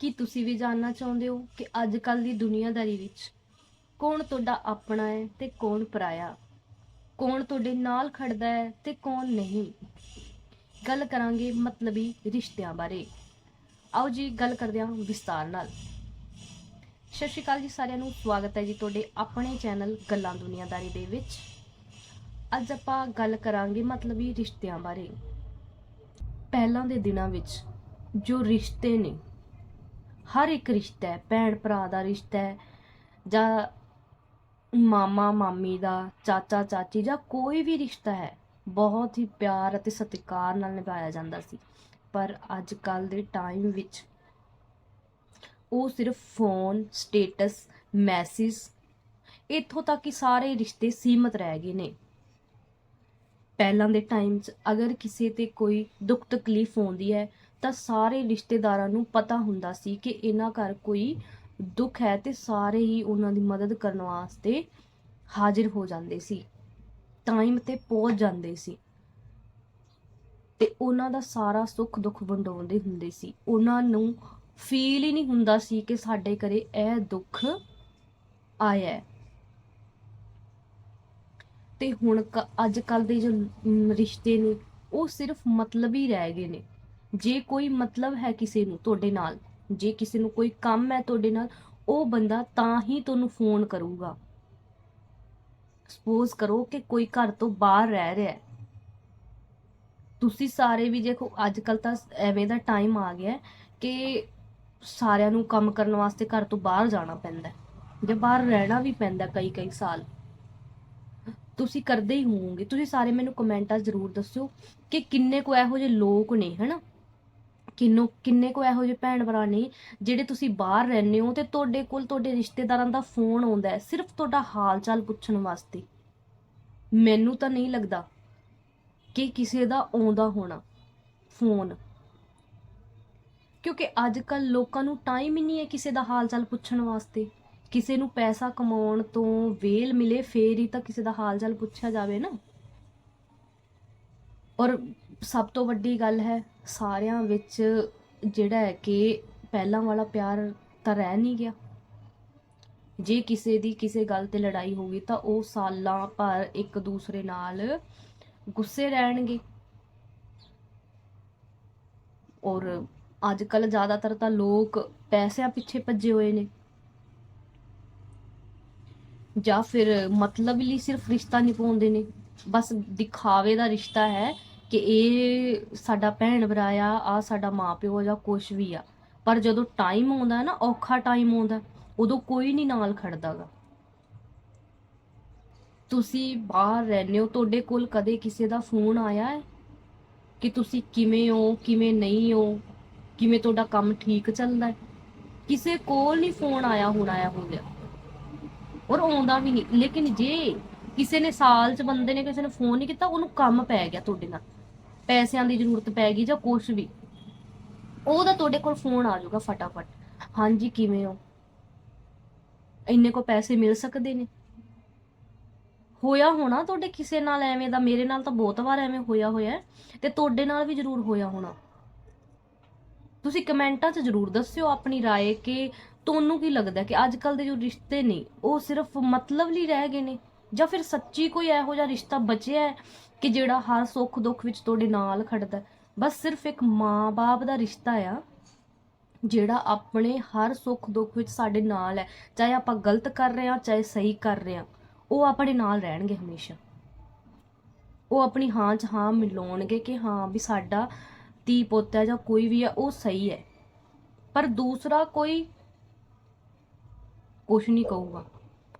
ਕੀ ਤੁਸੀਂ ਵੀ ਜਾਣਨਾ ਚਾਹੁੰਦੇ ਹੋ ਕਿ ਅੱਜ ਕੱਲ ਦੀ ਦੁਨੀਆਦਾਰੀ ਵਿੱਚ ਕੌਣ ਤੁਹਾਡਾ ਆਪਣਾ ਹੈ ਤੇ ਕੌਣ ਪਰਾਇਆ? ਕੌਣ ਤੁਹਾਡੇ ਨਾਲ ਖੜਦਾ ਹੈ ਤੇ ਕੌਣ ਨਹੀਂ? ਗੱਲ ਕਰਾਂਗੇ ਮਤਲਬੀ ਰਿਸ਼ਤਿਆਂ ਬਾਰੇ। ਆਓ ਜੀ, ਗੱਲ ਕਰਦੇ ਹਾਂ ਵਿਸਤਾਰ ਨਾਲ। ਸਤਿ ਸ਼੍ਰੀ ਅਕਾਲ ਜੀ ਸਾਰਿਆਂ ਨੂੰ, ਸਵਾਗਤ ਹੈ ਜੀ ਤੁਹਾਡੇ ਆਪਣੇ ਚੈਨਲ ਗੱਲਾਂ ਦੁਨੀਆਦਾਰੀ ਦੇ ਵਿੱਚ। ਅੱਜ ਆਪਾਂ ਗੱਲ ਕਰਾਂਗੇ ਮਤਲਬੀ ਰਿਸ਼ਤਿਆਂ ਬਾਰੇ। ਪਹਿਲਾਂ ਦੇ ਦਿਨਾਂ ਵਿੱਚ ਜੋ ਰਿਸ਼ਤੇ ਨੇ ਹਰ ਇੱਕ ਰਿਸ਼ਤਾ ਹੈ, ਭੈਣ ਭਰਾ ਦਾ ਰਿਸ਼ਤਾ ਹੈ, ਜਾਂ ਮਾਮਾ, ਮਾਮੀ ਦਾ, ਚਾਚਾ, ਚਾਚੀ ਜਾਂ ਕੋਈ ਵੀ ਰਿਸ਼ਤਾ ਹੈ, ਬਹੁਤ ਹੀ ਪਿਆਰ ਅਤੇ ਸਤਿਕਾਰ ਨਾਲ ਨਿਭਾਇਆ ਜਾਂਦਾ ਸੀ। ਪਰ ਅੱਜ ਕੱਲ ਦੇ ਟਾਈਮ ਵਿੱਚ ਉਹ ਸਿਰਫ ਫੋਨ ਸਟੇਟਸ ਮੈਸੇਜ ਇੱਥੋਂ ਤੱਕ ਕਿ ਸਾਰੇ ਰਿਸ਼ਤੇ ਸੀਮਤ ਰਹਿ ਗਏ ਨੇ। ਪਹਿਲਾਂ ਦੇ ਟਾਈਮ 'ਚ ਅਗਰ ਕਿਸੇ ਤੇ ਕੋਈ ਦੁੱਖ ਤਕਲੀਫ ਹੁੰਦੀ ਹੈ ਤਾਂ ਸਾਰੇ ਰਿਸ਼ਤੇਦਾਰਾਂ ਨੂੰ ਪਤਾ ਹੁੰਦਾ ਸੀ ਕਿ ਇਹਨਾਂ ਘਰ ਕੋਈ ਦੁੱਖ ਹੈ ਤੇ ਸਾਰੇ ਹੀ ਉਹਨਾਂ ਦੀ ਮਦਦ ਕਰਨ ਵਾਸਤੇ ਹਾਜ਼ਰ ਹੋ ਜਾਂਦੇ ਸੀ। ਟਾਈਮ ਤੇ ਪਹੁੰਚ ਜਾਂਦੇ ਸੀ। ਤੇ ਉਹਨਾਂ ਦਾ ਸਾਰਾ ਸੁੱਖ ਦੁੱਖ ਵੰਡਾਉਂਦੇ ਹੁੰਦੇ ਸੀ। ਉਹਨਾਂ ਨੂੰ ਫੀਲ ਹੀ ਨਹੀਂ ਹੁੰਦਾ ਸੀ ਕਿ ਸਾਡੇ ਘਰੇ ਇਹ ਦੁੱਖ ਆਇਆ ਹੈ। ਤੇ ਹੁਣ ਅੱਜ ਕੱਲ ਦੇ ਜੋ ਰਿਸ਼ਤੇ ਨੇ, ਉਹ ਸਿਰਫ ਮਤਲਬ ਹੀ ਰਹਿ ਗਏ ਨੇ। ਜੇ ਕੋਈ ਮਤਲਬ ਹੈ ਕਿਸੇ ਨੂੰ ਤੁਹਾਡੇ ਨਾਲ, ਜੇ ਕਿਸੇ ਨੂੰ ਕੋਈ ਕੰਮ ਹੈ ਤੁਹਾਡੇ ਨਾਲ, ਉਹ ਬੰਦਾ ਤਾਂ ਹੀ ਤੁਹਾਨੂੰ ਫੋਨ ਕਰੂਗਾ। ਸਪੋਜ਼ ਕਰੋ ਕਿ ਕੋਈ ਘਰ ਤੋਂ ਬਾਹਰ ਰਹਿ ਰਿਹਾ ਹੈ। ਤੁਸੀਂ ਸਾਰੇ ਵੀ ਦੇਖੋ ਅੱਜ ਕੱਲ ਤਾਂ ਐਵੇਂ ਦਾ ਟਾਈਮ ਆ ਗਿਆ ਕਿ ਸਾਰਿਆਂ ਨੂੰ ਕੰਮ ਕਰਨ ਵਾਸਤੇ ਘਰ ਤੋਂ ਬਾਹਰ ਜਾਣਾ ਪੈਂਦਾ ਜਾਂ ਬਾਹਰ ਰਹਿਣਾ ਵੀ ਪੈਂਦਾ ਕਈ ਕਈ ਸਾਲ। ਤੁਸੀਂ ਕਰਦੇ ਹੀ ਹੋਵੋਗੇ। ਤੁਸੀਂ ਸਾਰੇ ਮੈਨੂੰ ਕਮੈਂਟਾਂ ਜ਼ਰੂਰ ਦੱਸਿਓ ਕਿ ਕਿੰਨੇ ਕੁ ਇਹੋ ਜਿਹੇ ਲੋਕ ਨੇ, ਹਨਾ? ਕਿੰਨੋ, ਕਿੰਨੇ ਕੁ ਇਹੋ ਜਿਹੇ ਭੈਣ ਭਰਾ ਨੇ ਜਿਹੜੇ ਤੁਸੀਂ ਬਾਹਰ ਰਹਿੰਦੇ ਹੋ ਤੇ ਤੁਹਾਡੇ ਕੋਲ ਤੁਹਾਡੇ ਰਿਸ਼ਤੇਦਾਰਾਂ ਦਾ ਫੋਨ ਆਉਂਦਾ ਹੈ, ਸਿਰਫ ਤੁਹਾਡਾ ਹਾਲ ਚਾਲ ਪੁੱਛਣ ਵਾਸਤੇ। ਮੈਨੂੰ ਤਾਂ ਨਹੀਂ ਲੱਗਦਾ ਕਿ ਕਿਸੇ ਦਾ ਆਉਂਦਾ ਹੋਣਾ ਫੋਨ। ਕਿਉਂਕਿ ਅੱਜ ਕੱਲ ਲੋਕਾਂ ਨੂੰ ਟਾਈਮ ਹੀ ਨਹੀਂ ਹੈ ਕਿਸੇ ਦਾ ਹਾਲ ਚਾਲ ਪੁੱਛਣ ਵਾਸਤੇ। ਕਿਸੇ ਨੂੰ ਪੈਸਾ ਕਮਾਉਣ ਤੋਂ ਵੇਲ ਮਿਲੇ, ਫੇਰ ਹੀ ਤਾਂ ਕਿਸੇ ਦਾ ਹਾਲ ਚਾਲ ਪੁੱਛਿਆ ਜਾਵੇ ਨਾ। ਔਰ ਸਭ ਤੋਂ ਵੱਡੀ ਗੱਲ ਹੈ ਸਾਰਿਆਂ ਵਿੱਚ ਜਿਹੜਾ ਹੈ ਕਿ ਪਹਿਲਾਂ ਵਾਲਾ ਪਿਆਰ ਤਾਂ ਰਹਿ ਨਹੀਂ ਗਿਆ। ਜੇ ਕਿਸੇ ਦੀ ਕਿਸੇ ਗੱਲ ਤੇ ਲੜਾਈ ਹੋ ਗਈ ਤਾਂ ਉਹ ਸਾਲਾਂ ਭਰ ਇੱਕ ਦੂਸਰੇ ਨਾਲ ਗੁੱਸੇ ਰਹਿਣਗੇ। ਔਰ ਅੱਜ ਕੱਲ ਜ਼ਿਆਦਾਤਰ ਤਾਂ ਲੋਕ ਪੈਸਿਆਂ ਪਿੱਛੇ ਭੱਜੇ ਹੋਏ ਨੇ। ਜਾਂ ਫਿਰ ਮਤਲਬ ਲਈ ਸਿਰਫ ਰਿਸ਼ਤਾ ਨਿਭਾਉਂਦੇ ਨੇ। ਬਸ ਦਿਖਾਵੇ ਦਾ ਰਿਸ਼ਤਾ ਹੈ ਕਿ ਇਹ ਸਾਡਾ ਭੈਣ ਭਰਾ ਆ ਆ ਸਾਡਾ ਮਾਪਿਓ ਜਾਂ ਕੁਛ ਵੀ ਆ। ਪਰ ਜਦੋਂ ਟਾਈਮ ਆਉਂਦਾ ਨਾ, ਔਖਾ ਟਾਈਮ ਆਉਂਦਾ, ਉਦੋਂ ਕੋਈ ਨਹੀਂ ਨਾਲ ਖੜਦਾਗਾ। ਤੁਸੀਂ ਬਾਹਰ ਰਹਿੰਦੇ ਹੋ, ਤੁਹਾਡੇ ਕੋਲ ਕਦੇ ਕਿਸੇ ਦਾ ਫੋਨ ਆਇਆ ਹੈ? ਕਿ ਤੁਸੀਂ ਕਿਵੇਂ ਹੋ, ਕਿਵੇਂ ਨਹੀਂ ਹੋ, ਕਿਵੇਂ ਤੁਹਾਡਾ ਕੰਮ ਠੀਕ ਚੱਲਦਾ ਹੈ? ਕਿਸੇ ਕੋਲ ਨਹੀਂ ਫੋਨ ਆਇਆ ਹੁਣ ਆਇਆ ਹੋ ਗਿਆ ਔਰ ਆਉਂਦਾ ਵੀ ਨਹੀਂ। ਲੇਕਿਨ ਜੇ ਕਿਸੇ ਨੇ ਸਾਲ ਚ ਬੰਦੇ ਨੇ ਕਿਸੇ ਨੇ ਫੋਨ ਨਹੀਂ ਕੀਤਾ, ਉਹਨੂੰ ਕੰਮ ਪੈ ਗਿਆ ਤੁਹਾਡੇ ਨਾਲ। ਪੈਸਿਆਂ ਦੀ ਜ਼ਰੂਰਤ ਪੈ ਗਈ ਜਾਂ ਕੁਝ ਵੀ ਉਹਦਾ ਤੁਹਾਡੇ ਕੋਲ ਫੋਨ ਆ ਜਾਊਗਾ ਫਟਾਫਟ ਹਾਂਜੀ ਕਿਵੇਂ ਹੋ ਇੰਨੇ ਕੋ ਪੈਸੇ ਮਿਲ ਸਕਦੇ ਨੇ ਹੋਇਆ ਹੋਣਾ ਤੁਹਾਡੇ ਕਿਸੇ ਨਾਲ ਐਵੇਂ ਦਾ ਮੇਰੇ ਨਾਲ ਤਾਂ ਬਹੁਤ ਵਾਰ ਐਵੇਂ ਹੋਇਆ ਹੋਇਆ ਹੈ ਤੇ ਤੁਹਾਡੇ ਨਾਲ ਵੀ ਜ਼ਰੂਰ ਹੋਇਆ ਹੋਣਾ ਤੁਸੀਂ ਕਮੈਂਟਾਂ 'ਚ ਜ਼ਰੂਰ ਦੱਸਿਓ ਆਪਣੀ رائے ਕਿ ਤੁਹਾਨੂੰ ਕੀ ਲੱਗਦਾ ਕਿ ਅੱਜ ਕੱਲ ਦੇ ਜੋ ਰਿਸ਼ਤੇ ਨੇ ਉਹ ਸਿਰਫ ਮਤਲਬ ਲਈ ਰਹਿ ਗਏ ਨੇ ਜਾਂ ਫਿਰ ਸੱਚੀ ਕੋਈ ਇਹੋ ਜਿਹਾ ਰਿਸ਼ਤਾ ਬਚਿਆ ਹੈ ਕਿ ਜਿਹੜਾ ਹਰ ਸੁੱਖ ਦੁੱਖ ਵਿੱਚ ਤੁਹਾਡੇ ਨਾਲ ਖੜਦਾ ਬਸ ਸਿਰਫ ਇੱਕ ਮਾਂ-ਬਾਪ ਦਾ ਰਿਸ਼ਤਾ ਆ, ਜਿਹੜਾ ਆਪਣੇ ਹਰ ਸੁੱਖ ਦੁੱਖ ਵਿੱਚ ਸਾਡੇ ਨਾਲ ਹੈ। ਚਾਹੇ ਆਪਾਂ ਗਲਤ ਕਰ ਰਹੇ ਹਾਂ, ਚਾਹੇ ਸਹੀ ਕਰ ਰਹੇ ਹਾਂ, ਉਹ ਆਪਣੇ ਨਾਲ ਰਹਿਣਗੇ ਹਮੇਸ਼ਾ। ਉਹ ਆਪਣੀ ਹਾਂ 'ਚ ਹਾਂ ਮਿਲਾਉਣਗੇ ਕਿ ਹਾਂ ਵੀ ਸਾਡਾ ਧੀ ਪੁੱਤ ਹੈ ਜਾਂ ਕੋਈ ਵੀ ਹੈ, ਉਹ ਸਹੀ ਹੈ। ਪਰ ਦੂਸਰਾ ਕੋਈ ਕੁਛ ਨਹੀਂ ਕਹੂਗਾ।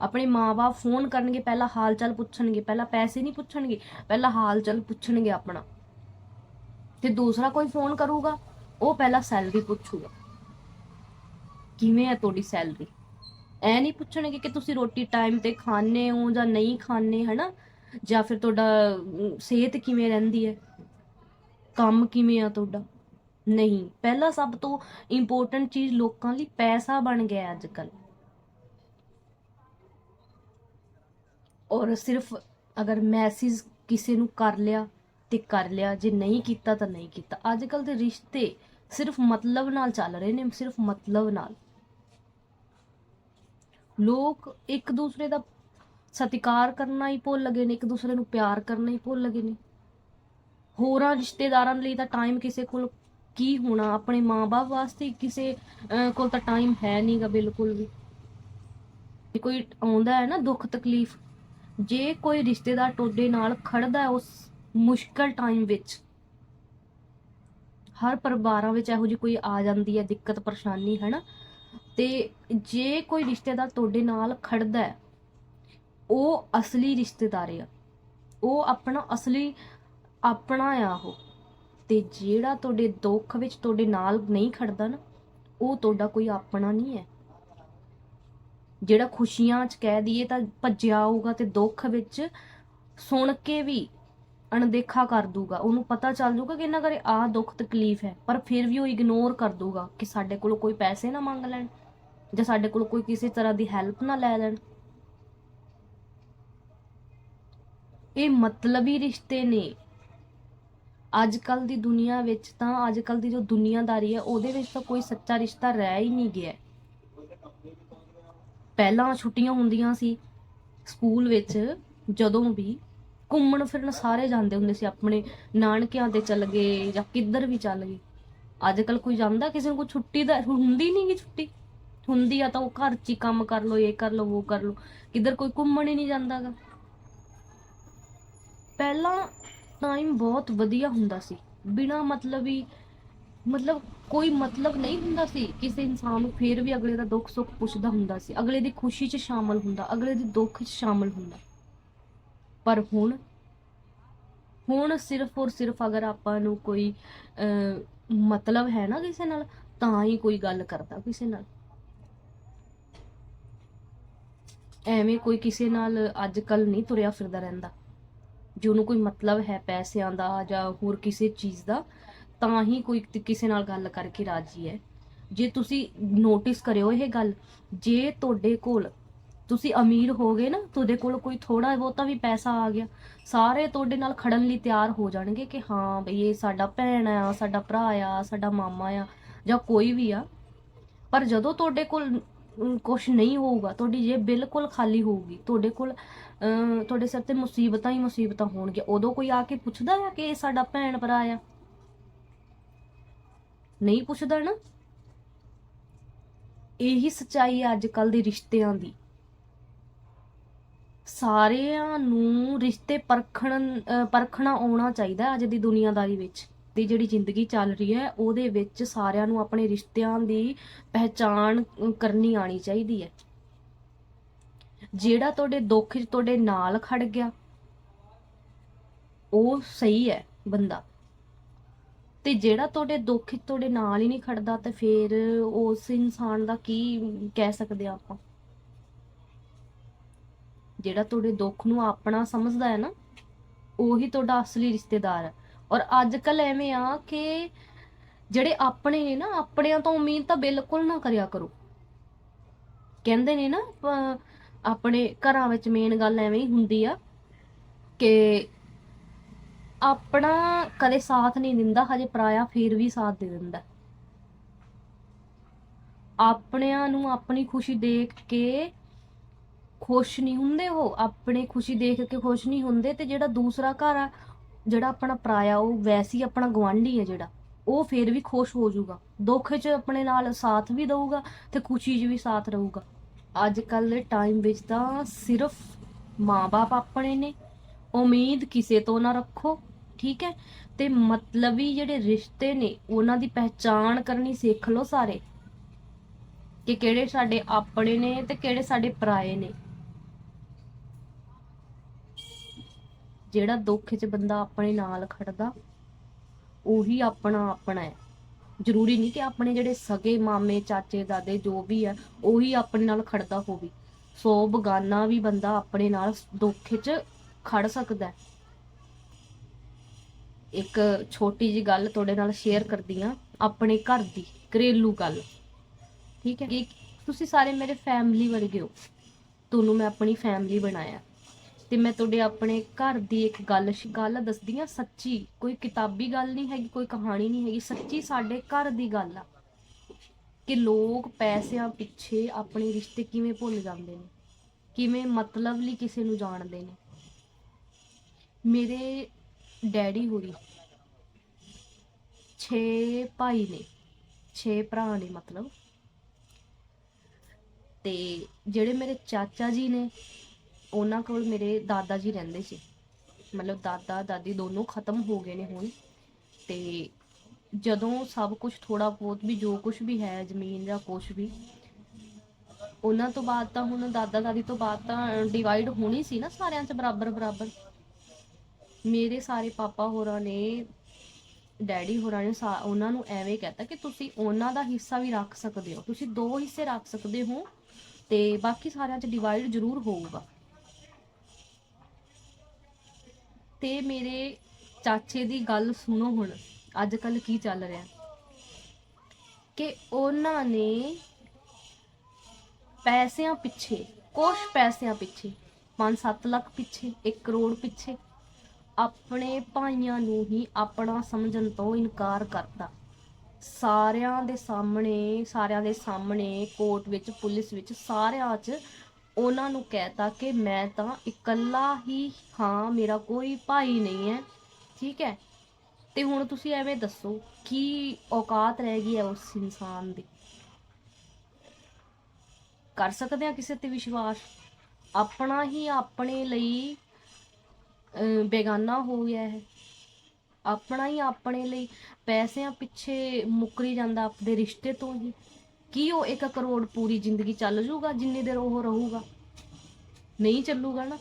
ਆਪਣੇ ਮਾਪੇ ਫੋਨ ਕਰਨਗੇ, ਪਹਿਲਾਂ ਹਾਲ ਚਾਲ ਪੁੱਛਣਗੇ, ਪਹਿਲਾਂ ਪੈਸੇ ਨਹੀਂ ਪੁੱਛਣਗੇ, ਪਹਿਲਾਂ ਹਾਲ ਚਾਲ ਪੁੱਛਣਗੇ ਆਪਣਾ। ਤੇ ਦੂਸਰਾ ਕੋਈ ਫੋਨ ਕਰੂਗਾ, ਉਹ ਪਹਿਲਾਂ ਸੈਲਰੀ ਪੁੱਛੂਗਾ। ਕਿਵੇਂ ਹੈ ਤੁਹਾਡੀ ਸੈਲਰੀ? ਐ ਨਹੀਂ ਪੁੱਛਣਗੇ ਕਿ ਤੁਸੀਂ ਰੋਟੀ ਟਾਈਮ ਤੇ ਖਾਣੇ ਹੋ ਜਾਂ ਨਹੀਂ ਖਾਣੇ ਹਨਾ? ਜਾਂ ਫਿਰ ਤੁਹਾਡਾ ਸਿਹਤ ਕਿਵੇਂ ਰਹਿੰਦੀ ਹੈ? ਕੰਮ ਕਿਵੇਂ ਆ ਤੁਹਾਡਾ? ਨਹੀਂ। ਪਹਿਲਾਂ ਸਭ ਤੋਂ ਇੰਪੋਰਟੈਂਟ ਚੀਜ਼ ਲੋਕਾਂ ਲਈ ਪੈਸਾ ਬਣ ਗਿਆ ਅੱਜ ਕੱਲ੍ਹ। ਔਰ ਸਿਰਫ ਅਗਰ ਮੈਸੇਜ ਕਿਸੇ ਨੂੰ ਕਰ ਲਿਆ ਤੇ ਕਰ ਲਿਆ, ਜੇ ਨਹੀਂ ਕੀਤਾ ਤਾਂ ਨਹੀਂ ਕੀਤਾ। ਅੱਜ ਕੱਲ ਦੇ ਰਿਸ਼ਤੇ ਸਿਰਫ ਮਤਲਬ ਨਾਲ ਚੱਲ ਰਹੇ ਨੇ, ਸਿਰਫ ਮਤਲਬ ਨਾਲ। ਲੋਕ ਇੱਕ ਦੂਸਰੇ ਦਾ ਸਤਿਕਾਰ ਕਰਨਾ ਹੀ ਭੁੱਲ ਗਏ ਨੇ, ਇੱਕ ਦੂਸਰੇ ਨੂੰ ਪਿਆਰ ਕਰਨਾ ਹੀ ਭੁੱਲ ਗਏ ਨੇ। ਹੋਰਾਂ ਰਿਸ਼ਤੇਦਾਰਾਂ ਲਈ ਤਾਂ ਟਾਈਮ ਕਿਸੇ ਕੋਲ ਕੀ ਹੋਣਾ? ਆਪਣੇ ਮਾਪੇ ਵਾਸਤੇ ਕਿਸੇ ਕੋਲ ਤਾਂ ਟਾਈਮ ਹੈ ਨਹੀਂਗਾ ਬਿਲਕੁਲ ਵੀ। ਕੋਈ ਆਉਂਦਾ ਹੈ ਨਾ ਦੁੱਖ ਤਕਲੀਫ ਜੇ ਕੋਈ ਰਿਸ਼ਤੇਦਾਰ ਤੁਹਾਡੇ ਨਾਲ ਖੜਦਾ ਹੈ ਉਸ ਮੁਸ਼ਕਲ ਟਾਈਮ ਵਿੱਚ, ਹਰ ਪਰਿਵਾਰਾਂ ਵਿੱਚ ਇਹੋ ਜਿਹੀ ਕੋਈ ਆ ਜਾਂਦੀ ਹੈ ਦਿੱਕਤ ਪਰੇਸ਼ਾਨੀ ਹੈ ਨਾ ਤੇ ਜੇ ਕੋਈ ਰਿਸ਼ਤੇਦਾਰ ਤੁਹਾਡੇ ਨਾਲ ਖੜਦਾ ਹੈ, ਉਹ ਅਸਲੀ ਰਿਸ਼ਤੇਦਾਰ ਆ, ਉਹ ਆਪਣਾ ਅਸਲੀ ਆਪਣਾ ਆ ਉਹ, ਤੇ ਜਿਹੜਾ ਤੁਹਾਡੇ ਦੁੱਖ ਵਿੱਚ ਤੁਹਾਡੇ ਨਾਲ ਨਹੀਂ ਖੜਦਾ ਨਾ, ਉਹ ਤੁਹਾਡਾ ਕੋਈ ਆਪਣਾ ਨਹੀਂ ਹੈ। ਜਿਹੜਾ ਖੁਸ਼ੀਆਂ 'ਚ ਕਹਿ ਦਈਏ ਤਾਂ ਭੱਜਿਆ ਆਊਗਾ ਤੇ ਦੁੱਖ ਵਿੱਚ ਸੁਣ ਕੇ ਵੀ ਅਣਦੇਖਾ ਕਰ ਦੂਗਾ ਉਹਨੂੰ ਪਤਾ ਚੱਲ ਜੂਗਾ ਕਿ ਇਹਨਾਂ ਘਰੇ ਆ ਦੁੱਖ ਤਕਲੀਫ ਹੈ, ਪਰ ਫਿਰ ਵੀ ਉਹ ਇਗਨੋਰ ਕਰ ਦੂਗਾ ਕਿ ਸਾਡੇ ਕੋਲੋਂ ਕੋਈ ਪੈਸੇ ਨਾ ਮੰਗ ਲੈਣ ਜਾਂ ਸਾਡੇ ਕੋਲ ਕੋਈ ਕਿਸੇ ਤਰ੍ਹਾਂ ਦੀ ਹੈਲਪ ਨਾ ਲੈ ਲੈਣ। ਇਹ ਮਤਲਬੀ ਰਿਸ਼ਤੇ ਨੇ। ਅੱਜ ਕੱਲ ਦੀ ਦੁਨੀਆ ਵਿੱਚ ਤਾਂ ਅੱਜ ਕੱਲ ਦੀ ਜੋ ਦੁਨੀਆਦਾਰੀ ਹੈ, ਉਹਦੇ ਵਿੱਚ ਤਾਂ ਕੋਈ ਸੱਚਾ ਰਿਸ਼ਤਾ ਰਹਿ ਹੀ ਨਹੀਂ ਗਿਆ। ਪਹਿਲਾਂ ਛੁੱਟੀਆਂ ਹੁੰਦੀਆਂ ਸੀ ਸਕੂਲ ਵਿੱਚ, ਜਦੋਂ ਵੀ ਘੁੰਮਣ ਫਿਰਨ ਸਾਰੇ ਜਾਂਦੇ ਹੁੰਦੇ ਸੀ, ਆਪਣੇ ਨਾਨਕਿਆਂ ਤੇ ਚੱਲ ਗਏ ਜਾਂ ਕਿੱਧਰ ਵੀ ਚੱਲ ਗਏ। ਅੱਜ ਕੱਲ ਕੋਈ ਜਾਂਦਾ ਕਿਸੇ ਨੂੰ ਕੋਈ ਛੁੱਟੀ ਦਾ, ਹੁੰਦੀ ਨਹੀਂ ਗੀ ਛੁੱਟੀ। ਹੁੰਦੀ ਆ ਤਾਂ ਉਹ ਘਰ 'ਚ ਹੀ ਕੰਮ ਕਰ ਲੋ ਇਹ ਕਰ ਲੋ ਉਹ ਕਰ ਲੋ ਕਿੱਧਰ ਕੋਈ ਘੁੰਮਣ ਹੀ ਨਹੀਂ ਜਾਂਦਾਗਾ। ਪਹਿਲਾਂ ਟਾਈਮ ਬਹੁਤ ਵਧੀਆ ਹੁੰਦਾ ਸੀ। ਬਿਨਾ ਮਤਲਬ ਹੀ ਮਤਲਬ ਕੋਈ ਮਤਲਬ ਨਹੀਂ ਹੁੰਦਾ ਸੀ। ਕਿਸੇ ਇਨਸਾਨ ਨੂੰ ਫੇਰ ਵੀ ਅਗਲੇ ਦਾ ਦੁੱਖ ਸੁੱਖ ਪੁੱਛਦਾ ਹੁੰਦਾ ਸੀ। ਅਗਲੇ ਦੀ ਖੁਸ਼ੀ 'ਚ ਸ਼ਾਮਲ ਹੁੰਦਾ, ਅਗਲੇ ਦੇ ਦੁੱਖ 'ਚ ਸ਼ਾਮਲ ਹੁੰਦਾ। ਪਰ ਹੁਣ ਹੁਣ ਸਿਰਫ ਔਰ ਸਿਰਫ ਅਗਰ ਆਪਾਂ ਨੂੰ ਕੋਈ ਮਤਲਬ ਹੈ ਨਾ ਕਿਸੇ ਨਾਲ, ਤਾਂ ਹੀ ਕੋਈ ਗੱਲ ਕਰਦਾ ਕਿਸੇ ਨਾਲ। ਐਵੇਂ ਕੋਈ ਕਿਸੇ ਨਾਲ ਅੱਜ ਕੱਲ ਨਹੀਂ ਤੁਰਿਆ ਫਿਰਦਾ ਰਹਿੰਦਾ। ਜਿਹਨੂੰ ਕੋਈ ਮਤਲਬ ਹੈ ਪੈਸਿਆਂ ਦਾ ਜਾਂ ਹੋਰ ਕਿਸੇ ਚੀਜ਼ ਦਾ ਤਾਂ ਹੀ ਕੋਈ ਕਿਸੇ ਨਾਲ ਗੱਲ ਕਰਕੇ ਰਾਜੀ ਹੈ। ਜੇ ਤੁਸੀਂ ਨੋਟਿਸ ਕਰਿਓ ਇਹ ਗੱਲ ਜੇ ਤੁਹਾਡੇ ਕੋਲ ਤੁਸੀਂ ਅਮੀਰ ਹੋ ਗਏ ਨਾ ਤੁਹਾਡੇ ਕੋਲ ਕੋਈ ਥੋੜਾ ਬਹੁਤਾ ਵੀ ਪੈਸਾ ਆ ਗਿਆ ਸਾਰੇ ਤੁਹਾਡੇ ਨਾਲ ਖੜਨ ਲਈ ਤਿਆਰ ਹੋ ਜਾਣਗੇ ਕਿ ਹਾਂ ਬਈ ਇਹ ਸਾਡਾ ਭੈਣ ਆ ਸਾਡਾ ਭਰਾ ਆ ਸਾਡਾ ਮਾਮਾ ਆ ਜਾਂ ਕੋਈ ਵੀ ਆ। ਪਰ ਜਦੋਂ ਤੁਹਾਡੇ ਕੋਲ ਕੁਝ ਨਹੀਂ ਹੋਊਗਾ ਤੁਹਾਡੀ ਜੇ ਬਿਲਕੁਲ ਖਾਲੀ ਹੋਊਗੀ ਤੁਹਾਡੇ ਕੋਲ ਅਹ, ਤੁਹਾਡੇ ਸਿਰ ਤੇ ਮੁਸੀਬਤਾਂ ਹੀ ਮੁਸੀਬਤਾਂ ਹੋਣਗੀਆਂ ਉਦੋਂ ਕੋਈ ਆ ਕੇ ਪੁੱਛਦਾ ਆ ਕਿ ਇਹ ਸਾਡਾ ਭੈਣ ਭਰਾ ਆ? ਨਹੀਂ ਪੁੱਛਦਾ ਨਾ। ਇਹੀ ਸਚਾਈ ਹੈ ਅੱਜ ਕੱਲ ਦੇ ਰਿਸ਼ਤਿਆਂ ਦੀ। ਸਾਰਿਆਂ ਨੂੰ ਰਿਸ਼ਤੇ ਪਰਖਣ ਅਹ, ਪਰਖਣਾ ਆਉਣਾ ਚਾਹੀਦਾ ਅੱਜ ਦੀ ਦੁਨੀਆਦਾਰੀ ਵਿੱਚ। ਦੀ ਜਿਹੜੀ ਜ਼ਿੰਦਗੀ ਚੱਲ ਰਹੀ ਹੈ ਉਹਦੇ ਵਿੱਚ ਸਾਰਿਆਂ ਨੂੰ ਆਪਣੇ ਰਿਸ਼ਤਿਆਂ ਦੀ ਪਹਿਚਾਣ ਕਰਨੀ ਆਣੀ ਚਾਹੀਦੀ ਹੈ। ਜਿਹੜਾ ਤੁਹਾਡੇ ਦੁੱਖ 'ਚ ਤੁਹਾਡੇ ਨਾਲ ਖੜ ਗਿਆ ਉਹ ਸਹੀ ਹੈ ਬੰਦਾ। ਤੇ ਜਿਹੜਾ ਤੁਹਾਡੇ ਦੁੱਖ ਤੁਹਾਡੇ ਨਾਲ ਹੀ ਨਹੀਂ ਖੜਦਾ ਤੇ ਫਿਰ ਉਸ ਇਨਸਾਨ ਦਾ ਕੀ ਕਹਿ ਸਕਦੇ ਆ ਆਪਾਂ? ਜਿਹੜਾ ਤੁਹਾਡੇ ਦੁੱਖ ਨੂੰ ਆਪਣਾ ਸਮਝਦਾ ਹੈ ਨਾ, ਉਹੀ ਤੁਹਾਡਾ ਅਸਲੀ ਰਿਸ਼ਤੇਦਾਰ ਹੈ। ਔਰ ਅੱਜ ਕੱਲ ਐਵੇਂ ਆ ਕਿ ਜਿਹੜੇ ਆਪਣੇ ਨੇ ਨਾ, ਆਪਣਿਆਂ ਤੋਂ ਉਮੀਦ ਤਾਂ ਬਿਲਕੁਲ ਨਾ ਕਰਿਆ ਕਰੋ। ਕਹਿੰਦੇ ਨੇ ਨਾ ਆਪਣੇ ਘਰਾਂ ਵਿੱਚ ਮੇਨ ਗੱਲ ਐਵੇਂ ਹੀ ਹੁੰਦੀ ਆ ਕਿ ਆਪਣਾ ਕਦੇ ਸਾਥ ਨਹੀਂ ਦਿੰਦਾ, ਹਜੇ ਪਰਾਇਆ ਫੇਰ ਵੀ ਸਾਥ ਦੇ ਦਿੰਦਾ। ਆਪਣਿਆਂ ਨੂੰ ਆਪਣੀ ਖੁਸ਼ੀ ਦੇਖ ਕੇ ਖੁਸ਼ ਨਹੀਂ ਹੁੰਦੇ ਉਹ, ਆਪਣੀ ਖੁਸ਼ੀ ਦੇਖ ਕੇ ਖੁਸ਼ ਨਹੀਂ ਹੁੰਦੇ ਤੇ ਜਿਹੜਾ ਦੂਸਰਾ ਘਰ ਆ, ਜਿਹੜਾ ਆਪਣਾ ਪਰਾਇਆ ਉਹ ਵੈਸੇ ਹੀ ਆਪਣਾ ਗਵਾਂਢੀ ਹੈ ਜਿਹੜਾ, ਉਹ ਫੇਰ ਵੀ ਖੁਸ਼ ਹੋ ਜਾਊਗਾ। ਦੁੱਖ 'ਚ ਆਪਣੇ ਨਾਲ ਸਾਥ ਵੀ ਦਊਗਾ ਤੇ ਖੁਸ਼ੀ 'ਚ ਵੀ ਸਾਥ ਰਹੂਗਾ। ਅੱਜ ਕੱਲ ਦੇ ਟਾਈਮ ਵਿੱਚ ਤਾਂ ਸਿਰਫ ਮਾਪੇ ਆਪਣੇ ਨੇ। ਉਮੀਦ ਕਿਸੇ ਤੋਂ ਨਾ ਰੱਖੋ। ਠੀਕ ਹੈ? ਤੇ ਮਤਲਬੀ ਜਿਹੜੇ ਰਿਸ਼ਤੇ ਨੇ, ਉਹਨਾਂ ਦੀ ਪਹਿਚਾਣ ਕਰਨੀ ਸਿੱਖ ਲਓ ਸਾਰੇ। ਕਿ ਕਿਹੜੇ ਸਾਡੇ ਆਪਣੇ ਨੇ ਤੇ ਕਿਹੜੇ ਸਾਡੇ ਪਰਾਏ ਨੇ। ਜਿਹੜਾ ਦੁੱਖ 'ਚ ਬੰਦਾ ਆਪਣੇ ਨਾਲ ਖੜਦਾ, ਉਹੀ ਆਪਣਾ ਆਪਣਾ ਹੈ। ਜ਼ਰੂਰੀ ਨਹੀਂ ਕਿ ਆਪਣੇ ਜਿਹੜੇ ਸਗੇ ਮਾਮੇ, ਚਾਚੇ, ਦਾਦੇ ਜੋ ਵੀ ਹੈ, ਉਹੀ ਆਪਣੇ ਨਾਲ ਖੜਦਾ ਹੋਵੇ। ਸੋ ਬਗਾਨਾ ਵੀ ਬੰਦਾ ਆਪਣੇ ਨਾਲ ਦੁੱਖ 'ਚ ਖੜ ਸਕਦਾ ਹੈ। ਇੱਕ ਛੋਟੀ ਜੀ ਗੱਲ ਤੁਹਾਡੇ ਨਾਲ ਸ਼ੇਅਰ ਕਰਦੀ ਆ ਆਪਣੇ ਘਰ ਦੀ ਘਰੇਲੂ ਗੱਲ। ਠੀਕ ਹੈ? ਕਿ ਤੁਸੀਂ ਸਾਰੇ ਮੇਰੇ ਫੈਮਿਲੀ ਵਰਗੇ ਹੋ। ਤੁਹਾਨੂੰ ਮੈਂ ਆਪਣੀ ਫੈਮਿਲੀ ਬਣਾਇਆ। ਤੇ ਮੈਂ ਤੁਹਾਡੇ ਆਪਣੇ ਘਰ ਦੀ ਇੱਕ ਗੱਲ ਗੱਲ ਦੱਸਦੀ ਆ ਸੱਚੀ। ਕੋਈ ਕਿਤਾਬੀ ਗੱਲ ਨਹੀਂ ਹੈਗੀ, ਕੋਈ ਕਹਾਣੀ ਨਹੀਂ ਹੈਗੀ, ਸੱਚੀ ਸਾਡੇ ਘਰ ਦੀ ਗੱਲ ਆ। ਕਿ ਲੋਕ ਪੈਸਿਆਂ ਪਿੱਛੇ ਆਪਣੇ ਰਿਸ਼ਤੇ ਕਿਵੇਂ ਭੁੱਲ ਜਾਂਦੇ ਨੇ? ਕਿਵੇਂ ਮਤਲਬ ਲਈ ਕਿਸੇ ਨੂੰ ਜਾਣਦੇ ਨੇ? ਮੇਰੇ ਡੈਡੀ ਹੋਰੀ। 6 ਭਾਈ ਨੇ, ਛੇ ਭਰਾ ਨੇ ਮਤਲਬ। ਤੇ ਜਿਹੜੇ ਮੇਰੇ ਚਾਚਾ ਜੀ ਨੇ, ਉਹਨਾਂ ਕੋਲ ਮੇਰੇ ਦਾਦਾ ਜੀ ਰਹਿੰਦੇ ਸੀ। ਮਤਲਬ ਦਾਦਾ, ਦਾਦੀ ਦੋਨੋਂ ਖਤਮ ਹੋ ਗਏ ਨੇ ਹੁਣ। ਤੇ ਜਦੋਂ ਸਭ ਕੁਝ ਥੋੜਾ ਬਹੁਤ ਵੀ, ਜੋ ਕੁਝ ਵੀ ਹੈ, ਜ਼ਮੀਨ ਜਾਂ ਕੁਝ ਵੀ, ਉਹਨਾਂ ਤੋਂ ਬਾਅਦ ਤਾਂ ਹੁਣ ਦਾਦਾ, ਦਾਦੀ ਤੋਂ ਬਾਅਦ ਤਾਂ ਡਿਵਾਈਡ ਹੋਣੀ ਸੀ ਨਾ ਸਾਰਿਆਂ 'ਚ ਬਰਾਬਰ ਬਰਾਬਰ। ਮੇਰੇ ਸਾਰੇ ਪਾਪਾ ਹੋਰਾਂ ਨੇ, ਡੈਡੀ ਹੋਰਾਂ ਨੇ ਉਹਨਾਂ ਨੂੰ ਐਵੇਂ ਕਹਤਾ ਕਿ ਤੁਸੀਂ ਉਹਨਾਂ ਦਾ ਹਿੱਸਾ ਵੀ ਰੱਖ ਸਕਦੇ ਹੋ। ਤੁਸੀਂ ਦੋ ਹਿੱਸੇ ਰੱਖ ਸਕਦੇ ਹੋ ਤੇ ਬਾਕੀ ਸਾਰਿਆਂ 'ਚ ਡਿਵਾਈਡ ਜ਼ਰੂਰ ਹੋਊਗਾ। ਤੇ ਮੇਰੇ ਚਾਚੇ ਦੀ ਗੱਲ ਸੁਣੋ ਹੁਣ ਅੱਜ ਕੱਲ ਕੀ ਚੱਲ ਰਿਹਾ? ਕਿ ਉਹਨਾਂ ਨੇ ਪੈਸਿਆਂ ਪਿੱਛੇ, ਕੁਛ ਪੈਸਿਆਂ ਪਿੱਛੇ 5-7 ਲੱਖ ਪਿੱਛੇ 1 ਕਰੋੜ ਪਿੱਛੇ ਆਪਣੇ ਭਾਈਆਂ ਨੂੰ ਹੀ ਆਪਣਾ ਸਮਝਣ ਤੋਂ ਇਨਕਾਰ ਕਰਦਾ ਸਾਰਿਆਂ ਦੇ ਸਾਹਮਣੇ, ਸਾਰਿਆਂ ਦੇ ਸਾਹਮਣੇ ਕੋਰਟ ਵਿੱਚ, ਪੁਲਿਸ ਵਿੱਚ ਸਾਰਿਆਂ 'ਚ ਉਹਨਾਂ ਨੂੰ ਕਹਿਤਾ ਕਿ ਮੈਂ ਤਾਂ ਇਕੱਲਾ ਹੀ ਹਾਂ, ਮੇਰਾ ਕੋਈ ਭਾਈ ਨਹੀਂ ਹੈ, ਠੀਕ ਹੈ? ਤੇ ਹੁਣ ਤੁਸੀਂ ਐਵੇਂ ਦੱਸੋ, ਕੀ ਔਕਾਤ ਰਹਿ ਗਈ ਹੈ ਉਸ ਇਨਸਾਨ ਦੀ? ਕਰ ਸਕਦੇ ਆ ਕਿਸੇ ਤੇ ਵਿਸ਼ਵਾਸ? ਆਪਣਾ ਹੀ ਆਪਣੇ ਲਈ ਬੇਗਾਨਾ ਹੋ ਗਿਆ ਹੈ ਆਪਣਾ ਹੀ ਆਪਣੇ ਲਈ ਪੈਸਿਆਂ ਪਿੱਛੇ ਮੁੱਕਰੀ ਜਾਂਦਾ ਆਪਦੇ ਰਿਸ਼ਤੇ ਤੋਂ ਹੀ। ਕੀ ਉਹ 1 ਕਰੋੜ ਪੂਰੀ ਜ਼ਿੰਦਗੀ ਚੱਲ ਜਾਊਗਾ ਜਿੰਨੀ ਦੇਰ ਉਹ ਰਹੂਗਾ? ਨਹੀਂ ਚੱਲੂਗਾ ਨਾ।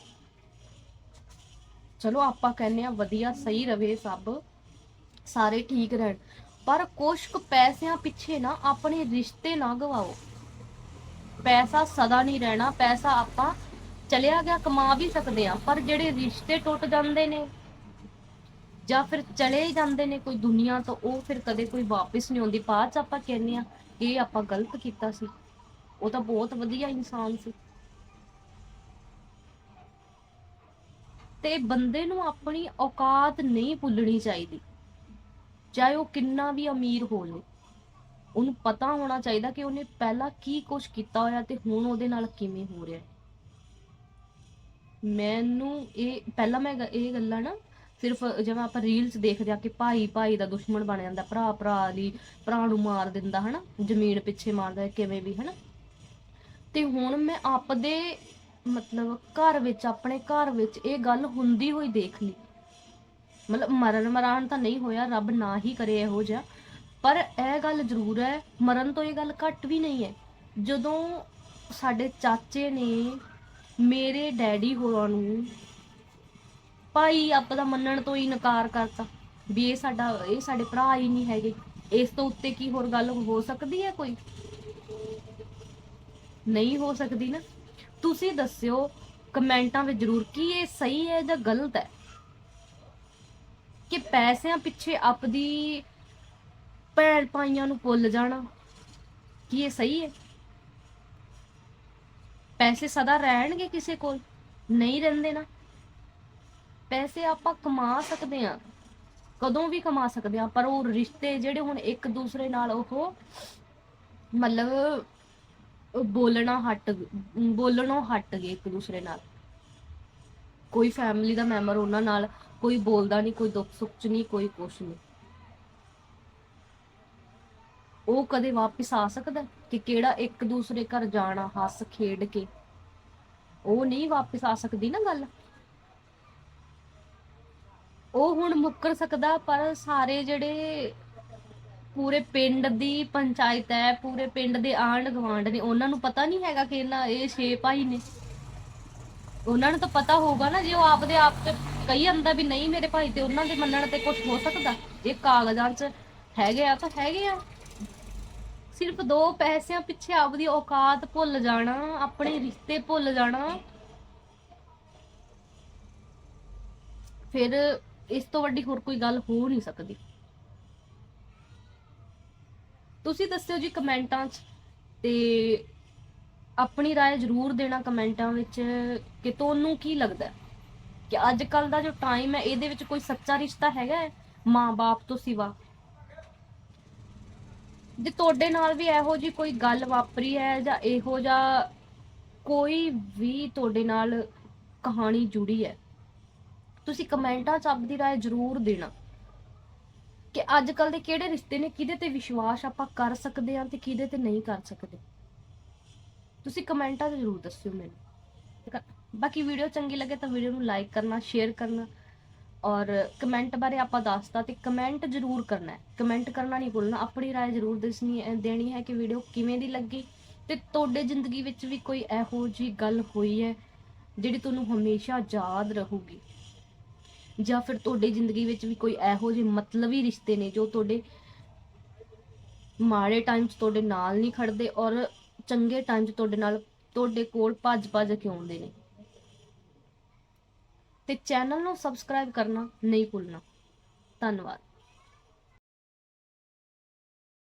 ਚਲੋ ਆਪਾਂ ਕਹਿੰਦੇ ਆ ਵਧੀਆ, ਸਹੀ ਰਵੇ ਸਭ, ਸਾਰੇ ਠੀਕ ਰਹਿਣ। ਪਰ ਕੁਛ ਕੁ ਪੈਸਿਆਂ ਪਿੱਛੇ ਨਾ ਆਪਣੇ ਰਿਸ਼ਤੇ ਨਾ ਗਵਾਓ। ਪੈਸਾ ਸਦਾ ਨਹੀਂ ਰਹਿਣਾ, ਪੈਸਾ ਆਪਾਂ ਚਲਿਆ ਗਿਆ, ਕਮਾ ਵੀ ਸਕਦੇ ਆ ਪਰ ਜਿਹੜੇ ਰਿਸ਼ਤੇ ਟੁੱਟ ਜਾਂਦੇ ਨੇ ਜਾਂ ਫਿਰ ਚਲੇ ਹੀ ਜਾਂਦੇ ਨੇ ਕੋਈ ਦੁਨੀਆ ਤੋਂ, ਉਹ ਫਿਰ ਕਦੇ ਕੋਈ ਵਾਪਸ ਨਹੀਂ ਆਉਂਦੀ। ਬਾਅਦ ਚ ਆਪਾਂ ਕਹਿੰਦੇ ਆ ਇਹ ਆਪਾਂ ਗਲਤ ਕੀਤਾ ਸੀ। ਉਹ ਤਾਂ ਬਹੁਤ ਵਧੀਆ ਇਨਸਾਨ ਸੀ। ਤੇ ਬੰਦੇ ਨੂੰ ਆਪਣੀ ਔਕਾਤ ਨਹੀਂ ਭੁੱਲਣੀ ਚਾਹੀਦੀ। ਚਾਹੇ ਉਹ ਕਿੰਨਾ ਵੀ ਅਮੀਰ ਹੋਵੇ ਉਹਨੂੰ ਪਤਾ ਹੋਣਾ ਚਾਹੀਦਾ ਕਿ ਉਹਨੇ ਪਹਿਲਾਂ ਕੀ ਕੁਝ ਕੀਤਾ ਹੋਇਆ ਤੇ ਹੁਣ ਉਹਦੇ ਨਾਲ ਕਿਵੇਂ ਹੋ ਰਿਹਾ। ਹੈ ਮੈਨੂੰ ਇਹ, ਪਹਿਲਾਂ ਮੈਂ ਗ- ਇਹ ਗੱਲਾਂ ਨਾ ਸਿਰਫ ਜਿਵੇਂ ਆਪਾਂ ਰੀਲਸ ਦੇਖਦੇ ਆ ਕਿ ਭਾਈ ਭਾਈ ਦਾ ਦੁਸ਼ਮਣ ਬਣ ਜਾਂਦਾ, ਭਰਾ ਭਰਾ ਲਈ ਭਰਾ ਨੂੰ ਮਾਰ ਦਿੰਦਾ ਹਨਾ, ਜ਼ਮੀਨ ਪਿੱਛੇ ਮਾਰਦਾ ਕਿਵੇਂ ਵੀ ਹਨਾ। ਤੇ ਹੁਣ ਮੈਂ ਆਪਦੇ ਮਤਲਬ ਘਰ ਵਿੱਚ, ਆਪਣੇ ਘਰ ਵਿੱਚ ਇਹ ਗੱਲ ਹੁੰਦੀ ਹੋਈ ਦੇਖ ਲਈ। ਮਤਲਬ ਮਰਨ ਮਰਾਨ ਤਾਂ ਨਹੀਂ ਹੋਇਆ, ਰੱਬ ਨਾ ਹੀ ਕਰੇ ਇਹੋ ਜਿਹਾ। ਪਰ ਇਹ ਗੱਲ ਜ਼ਰੂਰ ਹੈ, ਮਰਨ ਤੋਂ ਇਹ ਗੱਲ ਘੱਟ ਵੀ ਨਹੀਂ ਹੈ। ਜਦੋਂ ਸਾਡੇ ਚਾਚੇ ਨੇ ਮੇਰੇ ਡੈਡੀ ਹੋਰਾਂ ਨੂੰ ਭਾਈ ਆਪਦਾ ਮੰਨਣ ਤੋਂ ਹੀ ਇਨਕਾਰ ਕਰਤਾ ਵੀ ਇਹ ਸਾਡਾ, ਇਹ ਸਾਡੇ ਭਰਾ ਹੀ ਨਹੀਂ ਹੈਗੇ। ਇਸ ਤੋਂ ਉੱਤੇ ਕੀ ਹੋਰ ਗੱਲ ਹੋ ਸਕਦੀ ਹੈ ਕੋਈ? ਨਹੀਂ ਹੋ ਸਕਦੀ ਨਾ। ਤੁਸੀਂ ਦੱਸਿਓ, ਕਮੈਂਟਾਂ ਵਿੱਚ ਜ਼ਰੂਰ ਕੀ ਇਹ ਸਹੀ ਹੈ ਜਾਂ ਗਲਤ ਹੈ? ਕਿ ਪੈਸਿਆਂ ਪਿੱਛੇ ਆਪਦੀ ਭੈਣ ਭਾਈਆਂ ਨੂੰ ਭੁੱਲ ਜਾਣਾ, ਕੀ ਇਹ ਸਹੀ ਹੈ? ਪੈਸੇ ਸਦਾ ਰਹਿਣਗੇ ਕਿਸੇ ਕੋਲ? ਨਹੀਂ ਰਹਿੰਦੇ ਨਾ। ਪੈਸੇ ਆਪਾਂ ਕਮਾ ਸਕਦੇ ਆ ਕਦੋਂ ਵੀ ਕਮਾ ਸਕਦੇ ਆ ਪਰ ਉਹ ਰਿਸ਼ਤੇ ਜਿਹੜੇ ਹੁਣ ਇੱਕ ਦੂਸਰੇ ਨਾਲ ਉਹ ਮਤਲਬ ਬੋਲਣਾ ਹਟ ਬੋਲਣੋਂ ਹਟ ਗਏ ਇੱਕ ਦੂਸਰੇ ਨਾਲ। ਕੋਈ ਫੈਮਿਲੀ ਦਾ ਮੈਂਬਰ ਉਹਨਾਂ ਨਾਲ ਕੋਈ ਬੋਲਦਾ ਨਹੀਂ, ਕੋਈ ਦੁੱਖ ਸੁੱਖ ਚ ਨਹੀਂ, ਕੋਈ ਕੁਛ ਨਹੀਂ। ਉਹ ਕਦੇ ਵਾਪਸ ਆ ਸਕਦਾ ਕਿ ਕਿਹੜਾ ਇੱਕ ਦੂਸਰੇ ਘਰ ਜਾਣਾ, ਹੱਸ ਖੇਡ ਕੇ? ਉਹ ਨਹੀਂ ਵਾਪਸ ਆ ਸਕਦੀ ਨਾ ਗੱਲ। ਉਹ ਹੁਣ ਮੁੱਕਰ ਸਕਦਾ, ਪਰ ਸਾਰੇ ਜਿਹੜੇ ਪੂਰੇ ਪਿੰਡ ਦੀ ਪੰਚਾਇਤ ਹੈ, ਪੂਰੇ ਪਿੰਡ ਦੇ ਆਂਢ ਗੁਆਂਢ ਨੇ, ਉਹਨਾਂ ਨੂੰ ਪਤਾ ਨਹੀਂ ਹੈਗਾ ਕਿ ਇਹਨਾਂ, ਇਹ ਛੇ ਭਾਈ ਨੇ। ਉਹਨਾਂ ਨੂੰ ਤਾਂ ਪਤਾ ਹੋਊਗਾ ਨਾ, ਜੇ ਉਹ ਆਪਦੇ ਆਪ ਤੇ ਕਹੀ ਜਾਂਦਾ ਵੀ ਨਹੀਂ ਮੇਰੇ ਭਾਈ ਤੇ ਉਹਨਾਂ ਦੇ ਮੰਨਣ ਤੇ ਕੁਝ ਹੋ ਸਕਦਾ। ਇਹ ਕਾਗਜ਼ਾਂ 'ਚ ਹੈਗੇ ਆ ਤਾਂ ਹੈਗੇ ਆ। ਸਿਰਫ ਦੋ ਪੈਸਿਆਂ ਪਿੱਛੇ ਆਪਦੀ ਔਕਾਤ ਭੁੱਲ ਜਾਣਾ ਆਪਣੇ ਰਿਸ਼ਤੇ ਭੁੱਲ ਜਾਣਾ ਫਿਰ ਇਸ ਤੋਂ ਵੱਡੀ ਹੋਰ ਕੋਈ ਗੱਲ ਹੋ ਨਹੀਂ ਸਕਦੀ ਤੁਸੀਂ ਦੱਸਿਓ ਜੀ ਕਮੈਂਟਾਂ 'ਚ ਤੇ ਆਪਣੀ رائے ਜ਼ਰੂਰ ਦੇਣਾ ਕਮੈਂਟਾਂ ਵਿੱਚ ਕਿ ਤੁਹਾਨੂੰ ਕੀ ਲੱਗਦਾ ਹੈ? ਕਿ ਅੱਜ ਕੱਲ ਦਾ ਜੋ ਟਾਈਮ ਹੈ ਇਹਦੇ ਵਿੱਚ ਕੋਈ ਸੱਚਾ ਰਿਸ਼ਤਾ ਹੈਗਾ ਹੈ ਮਾਂ-ਬਾਪ ਤੋਂ ਸਿਵਾ ਜੇ ਤੁਹਾਡੇ ਨਾਲ ਵੀ ਇਹੋ ਜੀ ਕੋਈ ਗੱਲ ਵਾਪਰੀ ਹੈ ਜਾਂ ਇਹੋ ਜਿਹਾ ਕੋਈ ਵੀ ਤੁਹਾਡੇ ਨਾਲ ਕਹਾਣੀ ਜੁੜੀ ਹੈ, ਤੁਸੀਂ ਕਮੈਂਟਾਂ 'ਚ ਆਪਦੀ ਰਾਏ ਜ਼ਰੂਰ ਦੇਣਾ ਕਿ ਅੱਜ ਕੱਲ ਦੇ ਕਿਹੜੇ ਰਿਸ਼ਤੇ ਨੇ, ਕਿਹਦੇ ਤੇ ਵਿਸ਼ਵਾਸ ਆਪਾਂ ਕਰ ਸਕਦੇ ਹਾਂ ਤੇ ਕਿਹਦੇ ਤੇ ਨਹੀਂ ਕਰ ਸਕਦੇ। ਤੁਸੀਂ ਕਮੈਂਟਾਂ 'ਚ ਜ਼ਰੂਰ ਦੱਸਿਓ ਮੈਨੂੰ। ਬਾਕੀ ਵੀਡੀਓ ਚੰਗੀ ਲੱਗੇ ਤਾਂ ਵੀਡੀਓ ਨੂੰ ਲਾਈਕ ਕਰਨਾ ਸ਼ੇਅਰ ਕਰਨਾ। ਔਰ ਕਮੈਂਟ ਬਾਰੇ ਆਪਾਂ ਦੱਸਤਾ ਤੇ ਕਮੈਂਟ ਜ਼ਰੂਰ ਕਰਨਾ ਹੈ। ਕਮੈਂਟ ਕਰਨਾ ਨਹੀਂ ਭੁੱਲਣਾ, ਆਪਣੀ ਰਾਏ ਜ਼ਰੂਰ ਦੱਸਣੀ ਹੈ, ਦੇਣੀ ਹੈ ਕਿ ਵੀਡੀਓ ਕਿਵੇਂ ਦੀ ਲੱਗੀ ਤੇ ਤੁਹਾਡੇ ਜ਼ਿੰਦਗੀ ਵਿੱਚ ਵੀ ਕੋਈ ਇਹੋ ਜੀ ਗੱਲ ਹੋਈ ਹੈ ਜਿਹੜੀ ਤੁਹਾਨੂੰ ਹਮੇਸ਼ਾ ਯਾਦ ਰਹੂਗੀ। ਜਾਂ ਫਿਰ ਤੁਹਾਡੀ ਜ਼ਿੰਦਗੀ ਵਿੱਚ ਵੀ ਕੋਈ ਇਹੋ ਜਿਹੇ ਮਤਲਬੀ ਰਿਸ਼ਤੇ ਨੇ ਜੋ ਤੁਹਾਡੇ ਮਾੜੇ ਟਾਈਮ 'ਚ ਤੁਹਾਡੇ ਨਾਲ ਨਹੀਂ ਖੜਦੇ ਔਰ ਚੰਗੇ ਟਾਈਮ 'ਚ ਤੁਹਾਡੇ ਨਾਲ ਤੁਹਾਡੇ ਕੋਲ ਭੱਜ ਭੱਜ ਕੇ ਆਉਂਦੇ ਨੇ। ਤੇ ਚੈਨਲ ਨੂੰ ਸਬਸਕ੍ਰਾਈਬ ਕਰਨਾ ਨਹੀਂ ਭੁੱਲਣਾ। ਧੰਨਵਾਦ।